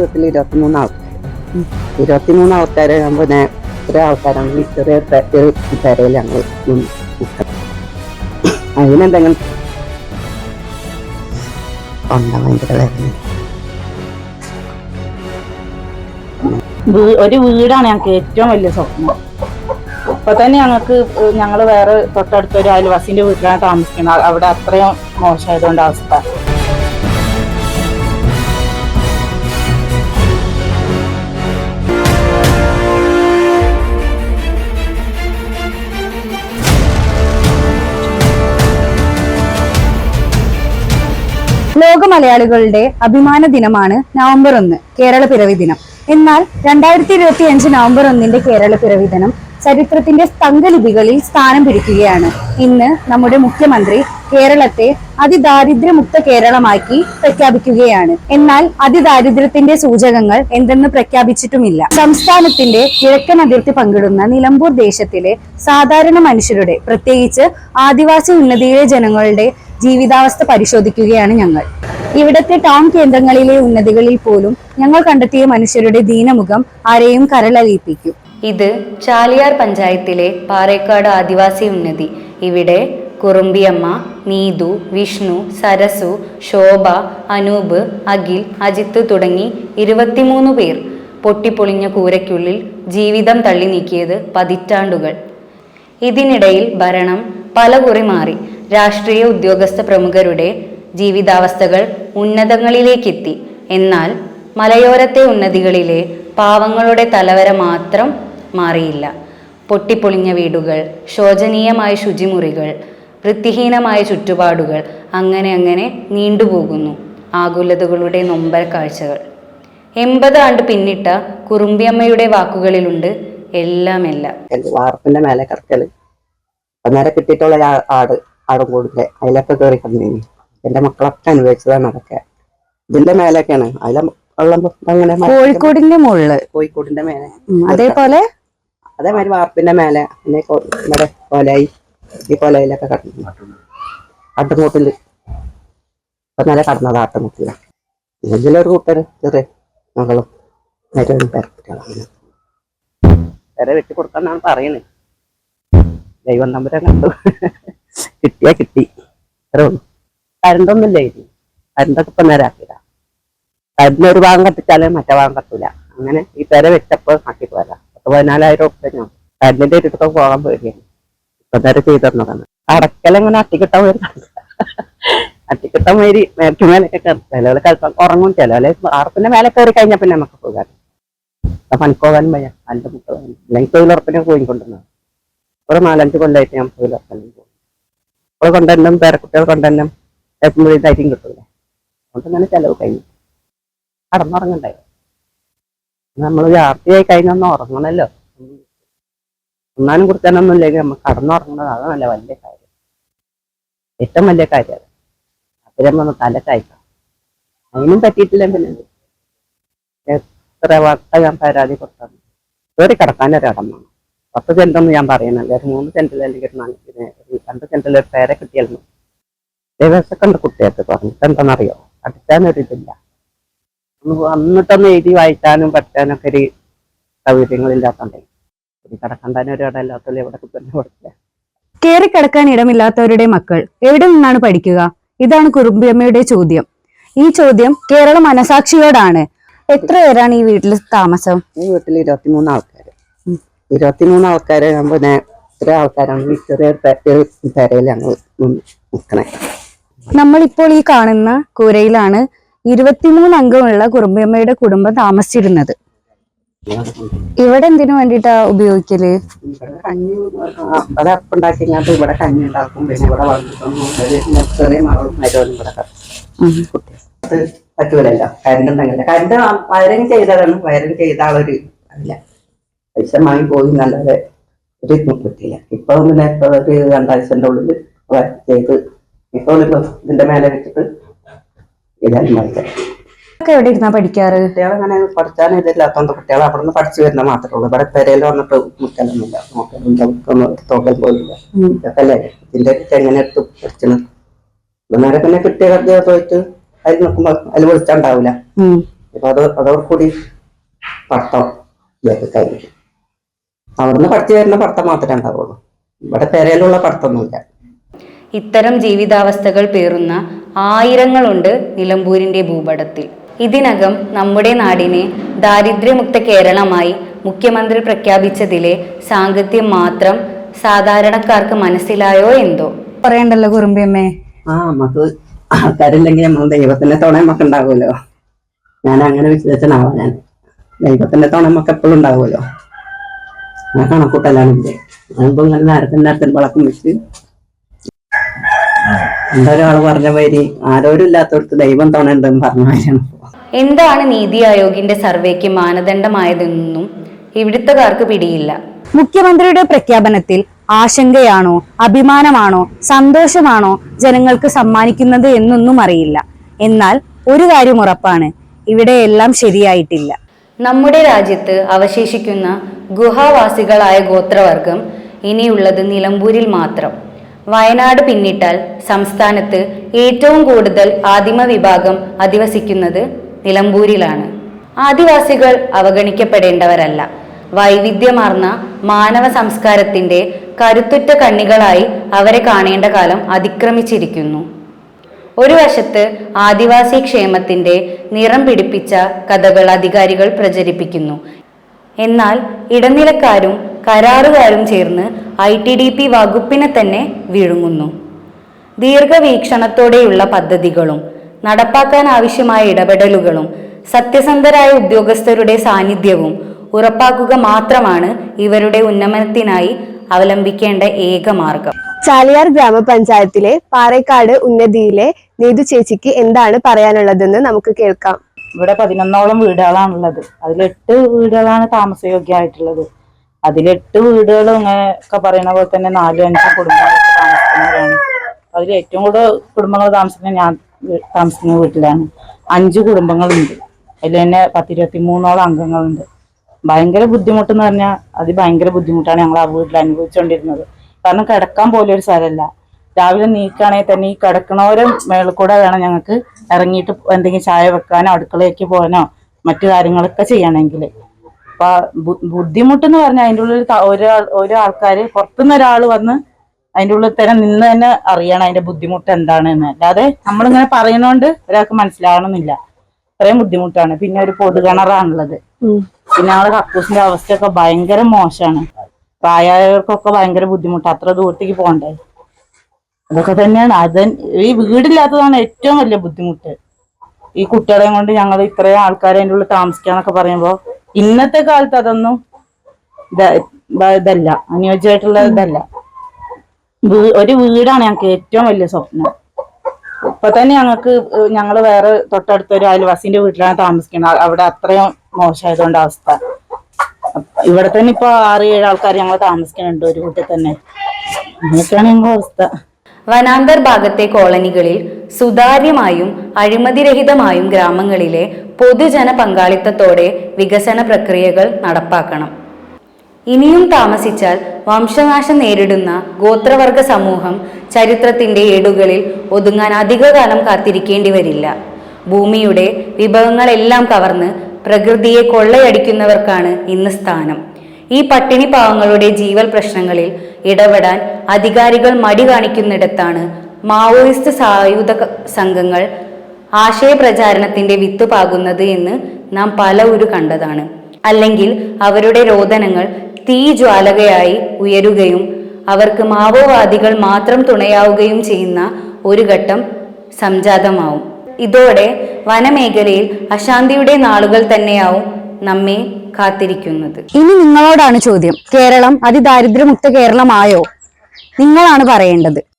വീട്ടിൽ ഇരുപത്തിമൂന്ന് ആൾക്കാർ ഇരുപത്തിമൂന്ന് ആൾക്കാരെ പിന്നെ ഇത്ര ആൾക്കാരാണ്. ചെറിയ പെരയിൽ ഞങ്ങൾ അതിനെന്തെങ്കിലും ഒരു വീടാണ് ഞങ്ങൾക്ക് ഏറ്റവും വലിയ സ്വപ്നം. ഇപ്പൊ തന്നെ ഞങ്ങൾക്ക് ഞങ്ങൾ വേറെ തൊട്ടടുത്ത ഒരു അയൽവാസിന്റെ വീട്ടിലാണ് താമസിക്കുന്നത്. അവിടെ അത്രയും മോശമായതുകൊണ്ട് അവസ്ഥ. മലയാളികളുടെ അഭിമാന ദിനമാണ് നവംബർ ഒന്ന് കേരള പിറവി ദിനം. എന്നാൽ രണ്ടായിരത്തി ഇരുപത്തി അഞ്ച് നവംബർ ഒന്നിന്റെ കേരള പിറവി ദിനം ചരിത്രത്തിന്റെ സ്തംഭലിപികളിൽ സ്ഥാനം പിടിക്കുകയാണ്. ഇന്ന് നമ്മുടെ മുഖ്യമന്ത്രി കേരളത്തെ അതിദാരിദ്ര്യമുക്ത കേരളമാക്കി പ്രഖ്യാപിക്കുകയാണ്. എന്നാൽ അതിദാരിദ്ര്യത്തിന്റെ സൂചകങ്ങൾ എന്തെന്ന് പ്രഖ്യാപിച്ചിട്ടുമില്ല. സംസ്ഥാനത്തിന്റെ കിഴക്കൻ അതിർത്തി പങ്കിടുന്ന നിലമ്പൂർ ദേശത്തിലെ സാധാരണ മനുഷ്യരുടെ പ്രത്യേകിച്ച് ആദിവാസി ഉന്നതിയിലെ ജനങ്ങളുടെ ജീവിതാവസ്ഥ പരിശോധിക്കുകയാണ് ഞങ്ങൾ. ഇവിടത്തെ ടൗൺ കേന്ദ്രങ്ങളിലെ ഉന്നതികളിൽ പോലും ഞങ്ങൾ കണ്ടെത്തിയ മനുഷ്യരുടെ ദീനമുഖം ആരെയും കരളലിയിപ്പിക്കും. ഇത് ചാലിയാർ പഞ്ചായത്തിലെ പാറേക്കാട് ആദിവാസി ഉന്നതി. ഇവിടെ കുറുമ്പിയമ്മ നീതു വിഷ്ണു സരസു ശോഭ അനൂപ് അഖിൽ അജിത്ത് തുടങ്ങി ഇരുപത്തിമൂന്ന് പേർ പൊട്ടിപ്പൊളിഞ്ഞ കൂരയ്ക്കുള്ളിൽ ജീവിതം തള്ളി നീക്കിയത് പതിറ്റാണ്ടുകൾ. ഇതിനിടയിൽ ഭരണം പലകുറി മാറി. രാഷ്ട്രീയ ഉദ്യോഗസ്ഥ പ്രമുഖരുടെ ജീവിതാവസ്ഥകൾ ഉന്നതങ്ങളിലേക്കെത്തി. എന്നാൽ മലയോരത്തെ ഉന്നതികളിലെ പാവങ്ങളുടെ തലവര മാത്രം മാറിയില്ല. പൊട്ടിപ്പൊളിഞ്ഞ വീടുകൾ ശോചനീയമായ ശുചിമുറികൾ വൃത്തിഹീനമായ ചുറ്റുപാടുകൾ അങ്ങനെ അങ്ങനെ നീണ്ടുപോകുന്നു ആകുലതകളുടെ നൊമ്പര കാഴ്ചകൾ. എൺപത് ആണ്ട് പിന്നിട്ട കുറുമ്പിയമ്മയുടെ വാക്കുകളിലുണ്ട് എല്ലാം എല്ലാം വാർപ്പിന്റെ മേലെ കിടക്കൽ അന്നേരം കിട്ടിയിട്ടുള്ള ആട് ആടും കൂടുതൽ അതിലൊക്കെ കയറി കിടന്നിനി എന്റെ മക്കളൊക്കെ അനുഭവിച്ചതാണ് അതൊക്കെ. ഇതിന്റെ മേലൊക്കെയാണ്. അതിലെ അങ്ങനെ കോഴിക്കോടിന്റെ മുകളിൽ കോഴിക്കോടിന്റെ മേലെ. അതേപോലെ? അതേമാതിരി വാർപ്പിന്റെ മേലെ. പിന്നെ ഇവിടെ കൊലായി ഈ കൊലയിലൊക്കെ കടന്നു. അട്ടുമുട്ടിൽ ഇപ്പൊ നല്ല കടന്നത് ആട്ടുമുട്ടില. ഇതിലൊരു കൂട്ടര് ചെറിയ മകളും മറ്റൊരു പേരക്കുട്ടികളാണ് വേറെ വെട്ടിക്കൊടുക്കാന്നാണ് പറയുന്നത് ദൈവം തമ്പുരാൻ കണ്ടു. കിട്ടിയാ കിട്ടി. അത്രേ ഉള്ളൂ. കരണ്ടൊന്നുമില്ല ഇനി. കരണ്ടൊക്കെ ഇപ്പൊ നേരാക്കില്ല കരണ്ടിന് ഒരു ഭാഗം കത്തിച്ചാലേ മറ്റേ ഭാഗം കത്തൂല. അങ്ങനെ ഈ പേര വെച്ചപ്പോ ആക്കി പോരാ പത്ത് പതിനാലായിരം ഉറുപ്പ്യ ഞാൻ. കരണ്ടിന്റെ ഇരുട്ടൊക്കെ പോകാൻ പേടിയാണ്. ഇപ്പൊ നേരെ ചെയ്തു തന്നതാണ്. അടക്കലെങ്ങനെ അട്ടിക്കിട്ടാൻ വരുന്നുണ്ട് അട്ടിക്കിട്ടാൻ മാതിരി മേലക്ക് കയറി. ചിലവര് കളിപ്പം ഉറങ്ങും ചിലവര് ആർപ്പിന്റെ മേലെ കയറി കഴിഞ്ഞാൽ പിന്നെ നമുക്ക് പോകാൻ പണിക്കോകാനും വയ്യ. അന്റെ മുട്ട അല്ലെങ്കിൽ തൊഴിലുറപ്പിനെ പോയിക്കൊണ്ടിരുന്നത്. ഒരു നാലഞ്ച് കൊല്ലായിട്ട് ഞാൻ തൊഴിലുറപ്പിനും പോകും ഇപ്പോൾ കൊണ്ടുവരണം പേരക്കുട്ടികൾ കൊണ്ടുവരണം എത്തുമ്പോഴേ ധൈര്യം കിട്ടൂല അതുകൊണ്ട് അങ്ങനെ ചെലവ് കഴിഞ്ഞു. കടന്നുറങ്ങണ്ടേ. നമ്മൾ രാത്രിയായി കഴിഞ്ഞൊന്ന് ഉറങ്ങണല്ലോ. ഒന്നാനും കുറിച്ചാനൊന്നും ഇല്ലെങ്കിൽ നമ്മൾ കടന്നുറങ്ങണത് അത് നല്ല വലിയ കാര്യം. ഏറ്റവും വലിയ കാര്യം. അത് അത്രയും വന്ന് തല കായ്ക്കാം അതിനും പറ്റിയിട്ടില്ല പിന്നെ. എത്ര വട്ട ഞാൻ പരാതി കൊടുത്താണ് കയറി കിടക്കാൻ ഒരിടം വേണം. പത്ത് സെന്റൊന്നും ഞാൻ പറയുന്നില്ല. ഒരു മൂന്ന് സെന്റിൽ അല്ലെങ്കിൽ രണ്ട് സെന്റിൽ ഒരു പേരെ കിട്ടിയായിരുന്നു ദേവസ്വൊക്കെ കുട്ടിയൊക്കെ കുട്ടികൾക്ക് പറഞ്ഞിട്ട് എന്താണെന്നറിയോ അന്നിട്ടൊന്ന് ഒന്ന് വന്നിട്ടൊന്ന് എഴുതി വായിക്കാനും പഠിക്കാനൊക്കെ ഒരു സൗകര്യങ്ങളില്ലാത്തണ്ടേ ഒരു കിടക്കണ്ടാനും ഒരു ഇടം ഇല്ലാത്തല്ലേ ഇവിടെ തന്നെ പഠിക്കുക കിടക്കാൻ ഇടമില്ലാത്തവരുടെ മക്കൾ എവിടെ നിന്നാണ് പഠിക്കുക? ഇതാണ് കുറുമ്പിയമ്മയുടെ ചോദ്യം. ഈ ചോദ്യം കേരള മനസാക്ഷിയോടാണ്. എത്ര പേരാണ് ഈ വീട്ടിൽ താമസം? ഈ വീട്ടിൽ ഇരുപത്തിമൂന്ന് ആൾക്കാർ ഇരുപത്തിമൂന്ന് ആൾക്കാരെ ഞാൻ പിന്നെ ഇത്ര ആൾക്കാരാണ്? ഈ ചെറിയ പെരയിൽ ഞങ്ങൾ നിൽക്കണേ നമ്മളിപ്പോൾ ഈ കാണുന്ന കൂരയിലാണ് ഇരുപത്തിമൂന്ന് അംഗമുള്ള കുറുമ്പിയമ്മയുടെ കുടുംബം താമസിച്ചിരുന്നത്. ഇവിടെ എന്തിനു വേണ്ടിട്ടാ ഉപയോഗിക്കൽ? ഇവിടെ കഞ്ഞി ഉണ്ടാക്കും. പിന്നെ ചെറിയ മകളും പറ്റൂലല്ലോ. കരണ്ട് കരണ്ട് വയറിങ് ചെയ്തതാണ്. വയറിങ് ചെയ്ത ആളൊരു അല്ല പൈസ വാങ്ങി പോയി നല്ലത് ഒരു ഇപ്പൊ പിന്നെ ഇപ്പൊ ഒരു രണ്ടാഴ്ചന്റെ ഉള്ളിൽ ചെയ്ത് ഇപ്പൊ ഒരു ഇതിന്റെ മേലെ വെച്ചിട്ട് വായിച്ചത് ഒക്കെ എവിടെ ഇരുന്നാ പഠിക്കാറ്? കുട്ടികളങ്ങനെ പഠിച്ചാൻ ഇതില്ലാത്തോണ്ട് കുട്ടികൾ അവിടെ നിന്ന് പഠിച്ചു വരുന്ന മാത്രമേ ഉള്ളൂ. ഇവിടെ പെരയിൽ വന്നിട്ട് മുക്കലൊന്നുമില്ല നോക്കലും തോക്കൽ പോയില്ല ഇതൊക്കെ അല്ലേ ഇതിന്റെ എങ്ങനെ എടുത്ത് പഠിച്ചത് ഇന്നേരം പിന്നെ കിട്ടിയ പോയിട്ട് അതിൽ നോക്കുമ്പോ അതിൽ വിളിച്ചുണ്ടാവില്ല. അപ്പൊ അത് അതോടുകൂടി പഠിത്തം ഇതൊക്കെ കഴിഞ്ഞു. അവിടുന്ന് പഠിച്ചു വരുന്ന പഠിത്തം മാത്രമേ ഉണ്ടാവുള്ളൂ. ഇവിടെ പെരയിലുള്ള പഠിത്തമൊന്നുമില്ല ഇത്തരം ജീവിതാവസ്ഥകൾ പേറുന്ന ആയിരങ്ങളുണ്ട് നിലമ്പൂരിന്റെ ഭൂപടത്തിൽ. ഇതിനകം നമ്മുടെ നാടിനെ ദാരിദ്ര്യമുക്ത കേരളമായി മുഖ്യമന്ത്രി പ്രഖ്യാപിച്ചതിലെ സാങ്കത്യം മാത്രം സാധാരണക്കാർക്ക് മനസ്സിലായോ എന്തോ? പറയണ്ടല്ലോ കുറുമ്പിയമ്മേ ആ നമുക്ക് ആൾക്കാരില്ലെങ്കിൽ നമ്മൾ ദൈവത്തിന്റെ തോണ നമുക്ക് ഉണ്ടാവുമല്ലോ. ഞാൻ അങ്ങനെ വിശ്വസിച്ചനാവാ ഞാൻ. ദൈവത്തിന്റെ തോണ നമുക്ക് എപ്പോഴും ഉണ്ടാവുമല്ലോ. ഞാൻ കണക്കൂട്ടലാണ് ഇല്ലേ അതിപ്പോ ഇങ്ങനെ നേരത്തെ നേരത്തെ വിളക്കം വെച്ച് ഒരാൾ പറഞ്ഞ മാതിരി ആരോരും ഇല്ലാത്തവർക്ക് ദൈവം തുണ ഉണ്ടെന്ന് പറഞ്ഞ മാതിരിയാണ്. എന്താണ് നീതി ആയോഗിന്റെ സർവേക്ക് മാനദണ്ഡമായതെന്നും ഇവിടുത്തുകാർക്ക് പിടിയില്ല. മുഖ്യമന്ത്രിയുടെ പ്രഖ്യാപനത്തിൽ ആശങ്കയാണോ അഭിമാനമാണോ സന്തോഷമാണോ ജനങ്ങൾക്ക് സമ്മാനിക്കുന്നത് എന്നൊന്നും അറിയില്ല. എന്നാൽ ഒരു കാര്യം ഉറപ്പാണ് ഇവിടെ എല്ലാം ശരിയായിട്ടില്ല. നമ്മുടെ രാജ്യത്ത് അവശേഷിക്കുന്ന ഗുഹാവാസികളായ ഗോത്രവർഗം ഇനിയുള്ളത് നിലമ്പൂരിൽ മാത്രം. വയനാട് പിന്നിട്ടാൽ സംസ്ഥാനത്ത് ഏറ്റവും കൂടുതൽ ആദിമ വിഭാഗം അധിവസിക്കുന്നത് നിലമ്പൂരിലാണ്. ആദിവാസികൾ അവഗണിക്കപ്പെടേണ്ടവരല്ല. വൈവിധ്യമാർന്ന മാനവ സംസ്കാരത്തിന്റെ കരുത്തുറ്റ കണ്ണികളായി അവരെ കാണേണ്ട കാലം അതിക്രമിച്ചിരിക്കുന്നു. ഒരു വശത്ത് ആദിവാസി ക്ഷേമത്തിന്റെ നിറം പിടിപ്പിച്ച കഥകൾ അധികാരികൾ പ്രചരിപ്പിക്കുന്നു. എന്നാൽ ഇടനിലക്കാരും കരാറുകാരും ചേർന്ന് ഐ ടി ഡി പി വകുപ്പിനെ തന്നെ വിഴുങ്ങുന്നു. ദീർഘവീക്ഷണത്തോടെയുള്ള പദ്ധതികളും നടപ്പാക്കാൻ ആവശ്യമായ ഇടപെടലുകളും സത്യസന്ധരായ ഉദ്യോഗസ്ഥരുടെ സാന്നിധ്യവും ഉറപ്പാക്കുക മാത്രമാണ് ഇവരുടെ ഉന്നമനത്തിനായി അവലംബിക്കേണ്ട ഏക മാർഗം. ചാലിയാർ ഗ്രാമപഞ്ചായത്തിലെ പാറേക്കാട് ഉന്നതിയിലെ നീതു ചേച്ചിക്ക് എന്താണ് പറയാനുള്ളതെന്ന് നമുക്ക് കേൾക്കാം. ഇവിടെ പതിനൊന്നോളം വീടുകളാണുള്ളത്. അതിൽ എട്ട് വീടുകളാണ് താമസയോഗ്യമായിട്ടുള്ളത്. അതിലെട്ട് വീടുകൾ ഇങ്ങനെ ഒക്കെ പറയുന്ന പോലെ തന്നെ നാലും അഞ്ചും കുടുംബങ്ങളൊക്കെ താമസിക്കുന്നവരാണ്. അതിൽ ഏറ്റവും കൂടുതൽ കുടുംബങ്ങൾ താമസിക്കുന്നത് ഞാൻ താമസിക്കുന്ന വീട്ടിലാണ്. അഞ്ച് കുടുംബങ്ങളുണ്ട്. അതിൽ തന്നെ പത്തിരുപത്തി മൂന്നോളം അംഗങ്ങളുണ്ട്. ഭയങ്കര ബുദ്ധിമുട്ടെന്ന് പറഞ്ഞാൽ അത് ഭയങ്കര ബുദ്ധിമുട്ടാണ് ഞങ്ങൾ ആ വീട്ടിൽ അനുഭവിച്ചുകൊണ്ടിരുന്നത് കാരണം കിടക്കാൻ പോലും ഒരു സ്ഥലമല്ല രാവിലെ നീക്കുകയാണെങ്കിൽ തന്നെ ഈ കിടക്കണവരെ മേളിൽ കൂടെ വേണം ഞങ്ങൾക്ക് ഇറങ്ങിയിട്ട് എന്തെങ്കിലും ചായ വെക്കാനോ അടുക്കളയ്ക്ക് പോകാനോ മറ്റു കാര്യങ്ങളൊക്കെ ചെയ്യണമെങ്കിൽ അപ്പൊ ബുദ്ധിമുട്ട് ബുദ്ധിമുട്ടെന്ന് പറഞ്ഞാൽ അതിന്റെ ഉള്ളിൽ ഒരാൾ ഓരോ ആൾക്കാർ പുറത്തുനിന്ന് ഒരാൾ വന്ന് അതിന്റെ ഉള്ളിൽ തന്നെ നിന്ന് തന്നെ അറിയണം അതിന്റെ ബുദ്ധിമുട്ട് എന്താണെന്ന്. അല്ലാതെ നമ്മളിങ്ങനെ പറയുന്നോണ്ട് ഒരാൾക്ക് മനസ്സിലാവണമെന്നില്ല അത്രയും ബുദ്ധിമുട്ടാണ്. പിന്നെ ഒരു പൊതുകിണറാണുള്ളത്. പിന്നെ ഞങ്ങളെ കക്കൂസിന്റെ അവസ്ഥയൊക്കെ ഭയങ്കര മോശമാണ് പ്രായമായവർക്കൊക്കെ ഭയങ്കര ബുദ്ധിമുട്ട്. അത്ര ദൂരത്തേക്ക് പോകണ്ടേ? അതൊക്കെ തന്നെയാണ്. അത് ഈ വീടില്ലാത്തതാണ് ഏറ്റവും വലിയ ബുദ്ധിമുട്ട്. ഈ കുട്ടികളെയും കൊണ്ട് ഞങ്ങൾ ഇത്രയും ആൾക്കാരെ അതിന്റെ ഉള്ളിൽ താമസിക്കാന്നൊക്കെ പറയുമ്പോൾ ഇന്നത്തെ കാലത്ത് അതൊന്നും ഇതല്ല. അനുയോജ്യമായിട്ടുള്ള ഇതല്ല. ഒരു വീടാണ് ഞങ്ങൾക്ക് ഏറ്റവും വലിയ സ്വപ്നം. ഇപ്പൊ തന്നെ ഞങ്ങൾക്ക് ഞങ്ങൾ വേറെ തൊട്ടടുത്ത ഒരു അയൽവാസിന്റെ വീട്ടിലാണ് താമസിക്കുന്നത് അവിടെ അത്രയും മോശമായതുകൊണ്ട് അവസ്ഥ. ഇവിടെ തന്നെ ഇപ്പൊ ആറ് ഏഴ് ആൾക്കാർ ഞങ്ങൾ താമസിക്കുന്നുണ്ട് ഒരു വീട്ടിൽ തന്നെ. അങ്ങനെയൊക്കെയാണ് ഞങ്ങളുടെ അവസ്ഥ. വനാന്തർ ഭാഗത്തെ കോളനികളിൽ സുതാര്യമായും അഴിമതിരഹിതമായും ഗ്രാമങ്ങളിലെ പൊതുജന പങ്കാളിത്തത്തോടെ വികസന പ്രക്രിയകൾ നടപ്പാക്കണം. ഇനിയും താമസിച്ചാൽ വംശനാശം നേരിടുന്ന ഗോത്രവർഗ സമൂഹം ചരിത്രത്തിന്റെ ഏടുകളിൽ ഒതുങ്ങാൻ അധികകാലം കാത്തിരിക്കേണ്ടി വരില്ല. ഭൂമിയുടെ വിഭവങ്ങളെല്ലാം കവർന്ന് പ്രകൃതിയെ കൊള്ളയടിക്കുന്നവർക്കാണ് ഇന്ന് സ്ഥാനം. ഈ പട്ടിണി പാവങ്ങളുടെ ജീവൽ പ്രശ്നങ്ങളിൽ ഇടപെടാൻ അധികാരികൾ മടി കാണിക്കുന്നിടത്താണ് മാവോയിസ്റ്റ് സായുധ സംഘങ്ങൾ ആശയപ്രചാരണത്തിന്റെ വിത്ത് പാകുന്നത് എന്ന് നാം പല ഒരു കണ്ടതാണ്. അല്ലെങ്കിൽ അവരുടെ രോദനങ്ങൾ തീ ജ്വാലകയായി ഉയരുകയും അവർക്ക് മാവോവാദികൾ മാത്രം തുണയാവുകയും ചെയ്യുന്ന ഒരു ഘട്ടം സംജാതമാവും. ഇതോടെ വനമേഖലയിൽ അശാന്തിയുടെ നാളുകൾ തന്നെയാവും നമ്മെ കാത്തിരിക്കുന്നത്. ഇനി നിങ്ങളോടാണ് ചോദ്യം. കേരളം അതിദാരിദ്ര്യമുക്ത കേരളമായോ? നിങ്ങളാണ് പറയേണ്ടത്.